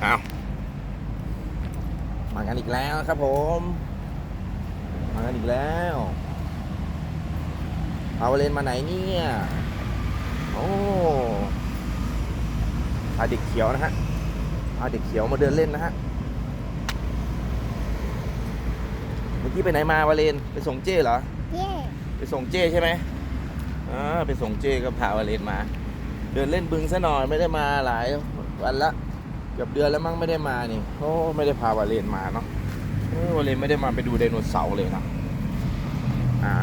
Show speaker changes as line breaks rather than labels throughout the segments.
เอามากันอีกแล้วครับผม มากันอีกแล้วเอาเลนมาไหนเนี่ย โอ้พาเด็กเขียวนะฮะพาเด็กเขียวมาเดินเล่นนะฮะ เมื่อกี้ไปไหนมาวาเลน ไปส่งเจ้เหรอ
เย่
ไปส่งเจ้ใช่ไหมอ่าไปส่งเจ้ก็พาวาเลนมา เดินเล่นบึงซะหน่อยไม่ได้มาหลายวันละ เกือบเดือนแล้วมั้งไม่ได้มานี่โอ้ไม่ได้พาวาเลนมาเนาะวาเลนไม่ได้มาไปดูไดโนเสาร์เลยนะอ่า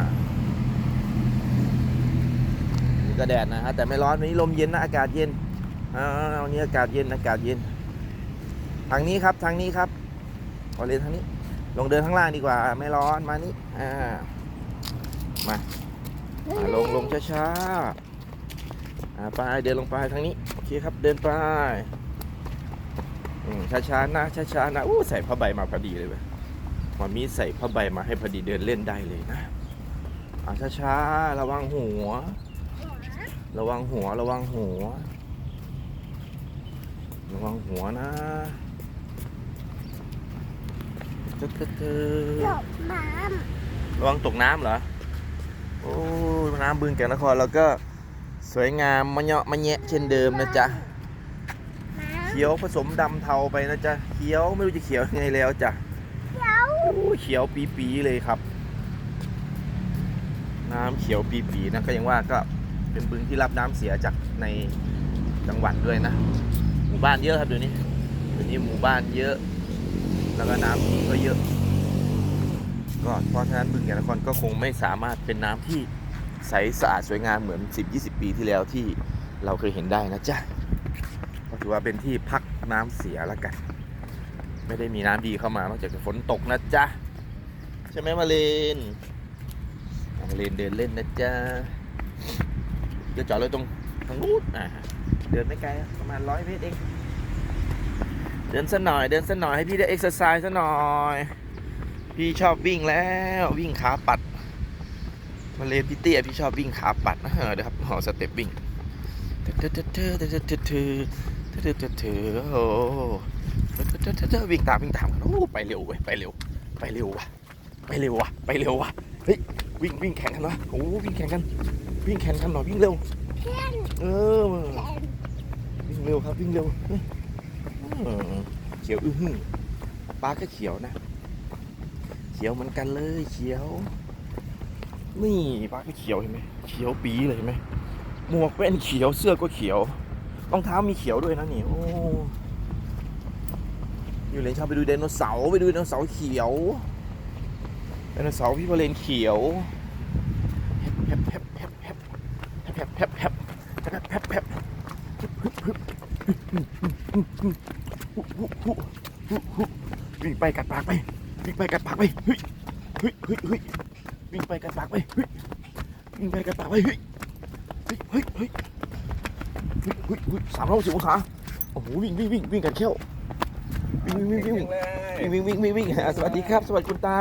นี่ก็แดดนะฮะแต่ไม่ร้อนวันนี้ลมเย็นนะอากาศเย็นอ่าวันนี้อากาศเย็นอากาศเย็น ทางนี้ครับทางนี้ครับวาเลนทางนี้ ลงเดินข้างล่างดีกว่า ไม่ร้อนมานี่อ่ามาอ่าลงลงช้าๆอ่าไปเดินลงไปทางนี้ โอเคครับเดินไป ช้าๆนะช้าๆนะอู้ใส่ผ้าใบมาพอดีเลยเว้ยหมอมีใส่ผ้าใบมาให้พอดีเดินเล่นได้เลยนะอ่าช้าๆระวังหัว ระวังหัวระวังหัว ระวังหัวนะเจ๊เจ๊
หลบน้
ระวังตกน้ำเหรอโอ้ยน้ำบึงแก่นนครแล้วก็สวยงามมะเนาะมะแยะเช่นเดิมนะจ๊ะำ
น้
เขียวผสมดำเทาไปนะจ๊ะเขียวไม่รู้จะเขียวยังไงแล้วจ้ะ
เขียว
โอ้เขียวปีปีๆเลยครับ น้ำเขียวปีปีๆนะก็ยังว่าก็เป็นบึงที่รับน้ำเสียจากในจังหวัดด้วยนะ หมู่บ้านเยอะครับเดี๋ยวนี้เดี๋ยวนี้หมู่บ้านเยอะ แล้วก็น้ำทิ้งก็เยอะ ก็เพราะฉะนั้นบึงแก่นครก็คงไม่สามารถเป็นน้ำที่ใสสะอาดสวยงามเหมือน 10-20 ปีที่แล้วที่เราเคยเห็นได้นะจ๊ะ ถือว่าเป็นที่พักน้ำเสียแล้วกัน ไม่ได้มีน้ำดีเข้ามานอกจากจะฝนตกนะจ๊ะ ใช่ไหมมาเลนมาเลนเดินเล่นนะจ๊ะจะจอดรถตรงทางนู้นอะเดินไม่ไกลประมาณร้อยเมตรเองเดินสักหน่อยเดินสักหน่อยให้พี่ได้เอ็กซ์ไซส์สักหน่อย พี่ชอบวิ่งแล้ววิ่งขาปัดมาเลนพี่เตี้ยพี่ชอบวิ่งขาปัดนะเออเดี๋ยวครับหอสเต็ปวิ่งเธอเธอเธอเธอเธอ เธอเธอเธอเธอเธอเธอเธอโอ้เธอเธอเธอวิ่งตามวิ่งตามกันโอ้ไปเร็วเว้ยไปเร็ว ไปเร็วว่ะ ไปเร็วว่ะ ไปเร็วว่ะ เฮ้ยวิ่งวิ่งแข่งกันวะโอ้วิ่งแข่งกัน วิ่งแข่งกันหน่อยวิ่งเร็ว
เอ
อวิ่งเร็วครับวิ่งเร็วเขียวอื้อหือปลาก็เขียวนะ เขียวเหมือนกันเลยเขียว นี่ปลาก็เขียวเห็นไหมเขียวปีเลยเห็นไหมหมวกเป็นเขียวเสื้อก็เขียว รองเท้ามีเขียวด้วยนะนี่โอ้อยู่เลนชอบไปดูไดโนเสาร์ไปดูไดโนเสาร์เขียวไดโนเสาร์พี่พเลนเขียวแฮบแฮบแฮบแฮบแฮบแฮบแฮบแฮบแฮบแฮบแฮบวิ่งไปกัดปากไปวิ่งไปกัดปากไปเฮ้ยเฮ้ยเฮ้ยเฮ้ยวิ่งไปกัดปากไปเฮ้ยวิ่งไปกัดปากไปเฮ้ยเฮ้ยเฮ้ย สามร้อยสิบองศาโอ้โหวิ่งวิ่งวิ่งวิ่งกันเขี้ยววิ่งวิ่งวิ่งวิ่งวิ่งวิ่งวิ่งวิ่งวิ่งอะสวัสดีครับ สวัสดีคุณตา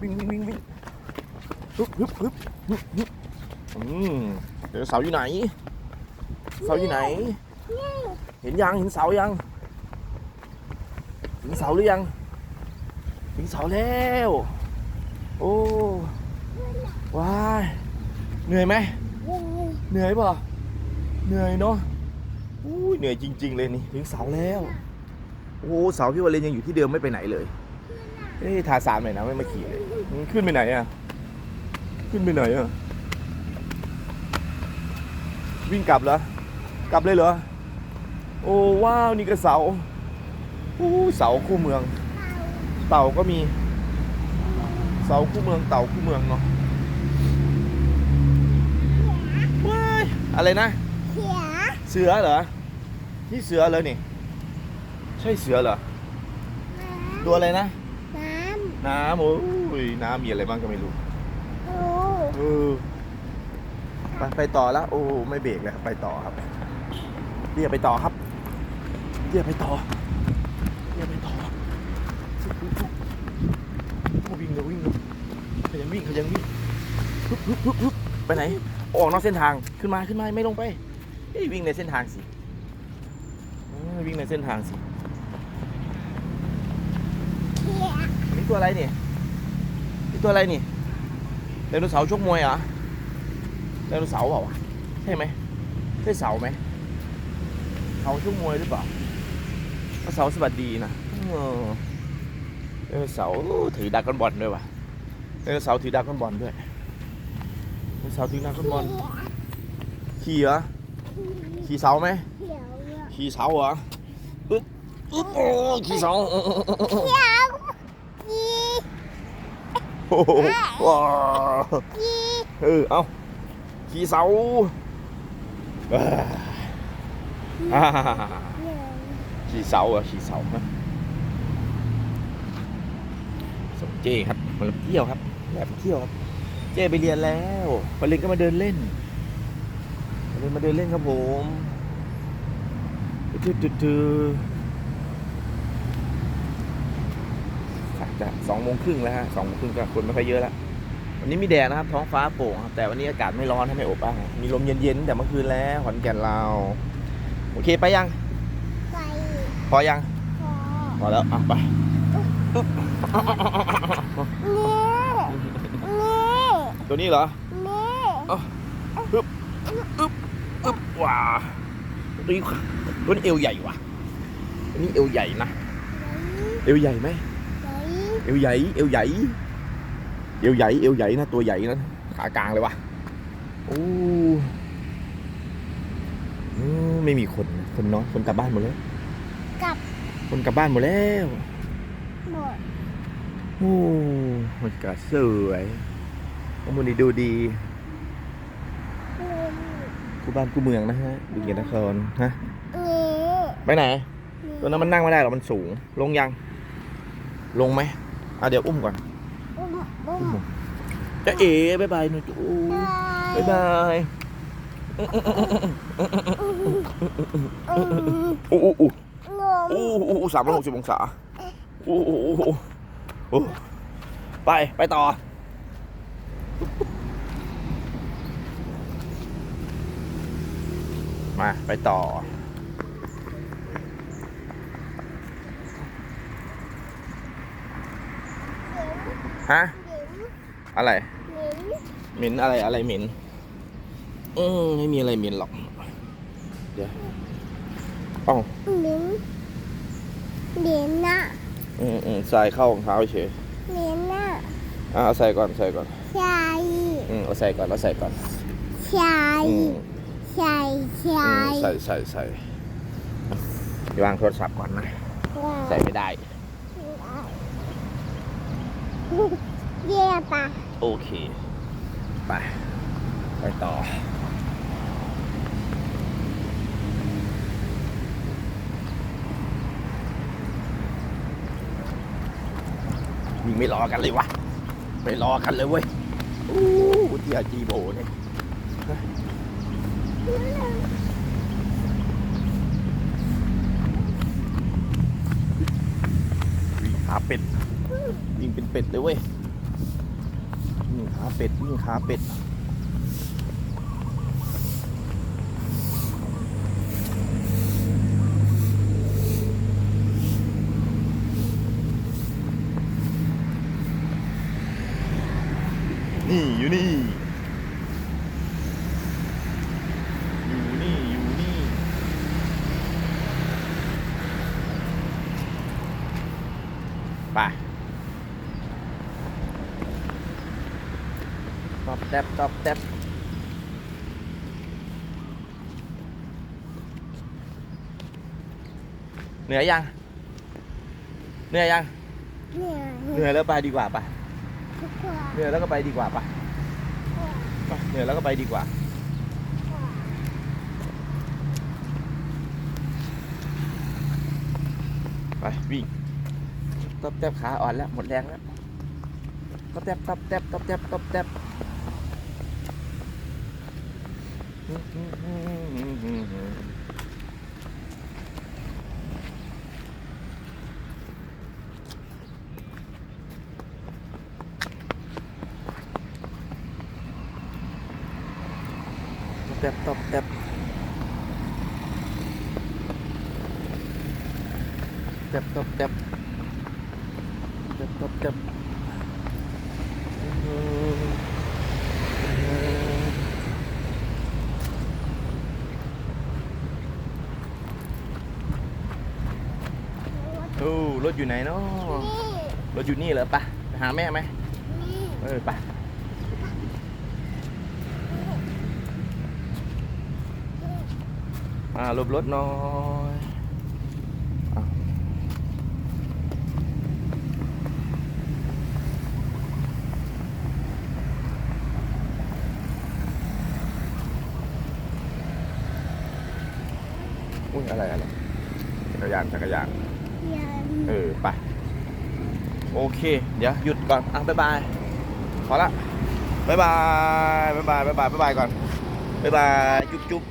วิ่งวิ่งวิ่งวิ่งฮึบฮึบฮึบฮึบฮึบอืมเดี๋ยวเสาอยู่ไหน เสาอยู่ไหน เห็นยังเห็นเสายังถึงเสาหรือยังถึงเสาแล้ว โอ้ว้ายเหนื่อยไหม
เย่
เหนื่อยป่ะ เหนื่อยเนาะอู้ยเหนื่อยจริง ๆ เลยนี่ถึงเสาแล้ว โอ้เสาพี่วาเลนยังอยู่ที่เดิมไม่ไปไหนเลยเอ้ยทาสามหน่อยนะไม่มาขี่เลยขึ้นไปไหนอะขึ้นไปไหนอะวิ่งกลับเหรอกลับเลยเหรอโอ้ว้าวนี่ก็เสาอู้เสาคู่เมือง เต่าก็มีเสาคู่เมืองเต่าคู่เมืองเนาะว้ายอะไรนะ
เขีย
เสือเหรอ นี่เสือเลยนี่ ใช่เสือเหรอ ตัวอะไรนะ
น้
น้ำโอ้ยน้ำมีอะไรบ้างก็ไม่รู้ำ
โอ้
เออไปไปต่อแล้วโอ้ไม่เบรกเลยครับไปต่อครับเรียกไปต่อครับเรียกไปต่อเรียกไปต่อโอ้วิ่งเร็ววิ่งเร็วเขายังวิ่งเขายังวิ่งฮึบฮึบฮึบฮึบไปไหน ออกนอกเส้นทางขึ้นมาขึ้นมาไม่ลงไปเอ้ย วิ่งในเส้นทางสิวิ่งในเส้นทางสิ
เหี้ย
นี่ตัวอะไรนี่นี่ตัวอะไรนี่ไดโนเสาร์ชกมวยเหรอไดโนเสาร์เปล่าวะใช่ไหมใช่เสาไหมเสาชกมวยหรือเปล่าเสาสวัสดีนะเออไดโนเสาร์ถือดรากอนบอลด้วยวะไดโนเสาร์ถือดรากอนบอลด้วยไดโนเสาร์ถือดรากอนบอลขี่เหรอ ขี่เสาไหม
เหี้ยเหี้ย
ขี่เสาเหรออึ๊บอึ๊บโอ้ขี่เสา
เหี้ยยี่
โอ้โหว้าว
ยี่
เออเอาขี่เสาอ่าอ่า
เหี้ย
ขี่เสาเหรอะขี่เสาฮะสมเจครับมาเที่ยวครับแบบเที่ยวครับ เจไปเรียนแล้วมาเรียนก็มาเดินเล่นมา เรียนมาเดินเล่นครับผมตืดตืดตืดจะสองโมงครึ่งแล้วฮะสองโมงครึ่งก็คนไม่ค่อยเยอะแล้ววันนี้มีแดดนะครับ ท้องฟ้าโปร่งครับแต่วันนี้อากาศไม่ร้อนถ้ไม่อบอ้าวมีลมเย็นๆแต่เมื่อคืนแล้วขอนแก่นเรา โอเคไปยัง
ไป
พอยัง
พอ
พอแล้วอะไปตัวนี้เหรอ
นี่
อึ๊บอึ๊บ ว้าตัวนี้ตัวนี้เอวใหญ่ว่ะตัวนี้เอวใหญ่นะ เอวใหญ่ไหม
ไหน
เอวใหญ่ เอวใหญ่ เอวใหญ่ เอวใหญ่นะ ตัวใหญ่นะ ขากลางเลยว่ะโอ้อืมไม่มีคนนะคนน้อยคนกลับบ้านหมดแล้ว
กลับ
คนกลับบ้านหมดแล้ว
หมด
โอ้มันก็สวยข้อมูลนี้ดูดี
เงิน
กูบ้านกูเมืองนะฮะดูเกียรตินครฮะ
นี่
ไปไหนตัวนั้นมันนั่งไม่ได้หรอกมันสูง ลงยัง ลงไหมอะเดี๋ยวอุ้มก่อน
อุ้มอุ้ม
จะเอ๋บายบายหนูจูบายบาย
อืม
อู้อู้อู้
งง
อู้อู้สามร้อยหกสิบองศาอู้อู้อู้อู้อู้ไป ไปต่อ มาไปต่อ ฮะ อะไร
เหม็น
เหม็นอะไรอะไรเหม็นอืมไม่มีอะไรเหม็นหรอก เดี๋ยวเอ้า
เหม็นเหม็นน่ะ
อืมอืมใส่เข้ารองเท้าเฉย
เหม็นน่ะ
อะเอาใส่ก่อนใส่ก่อน
ใช่
อืมเอาใส่ก่อนเอาใส่ก่อน
ใช่
อืม
ใช่ใช่
อืมใส่ใส่ใส่เดี๋ยววางโทรศัพท์ก่อนนะ ใส่ไม่ได้
เยี่ยปะ
โอเค ไป ไปต่อวิ่งไม่รอกันเลยวะไม่รอกันเลยเว้ยอู้เที่ยจีโบเนี่ยวิ่ง ขาเป็ดวิ่งเป็นเป็ดเลยเว้ยวิ่งขาเป็ดวิ่งขาเป็ดนี่อยู่นี่ อยู่นี่ อยู่นี่ ไปตอบ แทบตอบแทบเหนื่อยยัง เหนื่อยยัง
เนี่ย
เหนื่อยแล้วไปดีกว่าปะ
ทุกคน
เหนื่อยแล้วก็ไปดีกว่าปะไปเหนื่อยแล้วก็ไปดีกว่า ไปวิ่งตบแทบขาอ่อนแล้วหมดแรงแล้วตบแทบตบแทบตบแทบตบแทบ ตบแทบตบแทบแทบตบแทบ บจับจับเออเออ โอ้รถอยู่ไหนเนาะรถอยู่นี่เหรอปะไปหาแม่ไหมเออไปอ่าลบรถหน้อยอุ้ยอะไรอะไรจักรยานจักรยา
น
เออไป โอเค เดี๋ยวหยุดก่อน อะบ๊ายบาย พอละบ๊ายบายบ๊ายบายบ๊ายบายบ๊ายบายก่อนบ๊ายบายจุ๊บจุ๊บ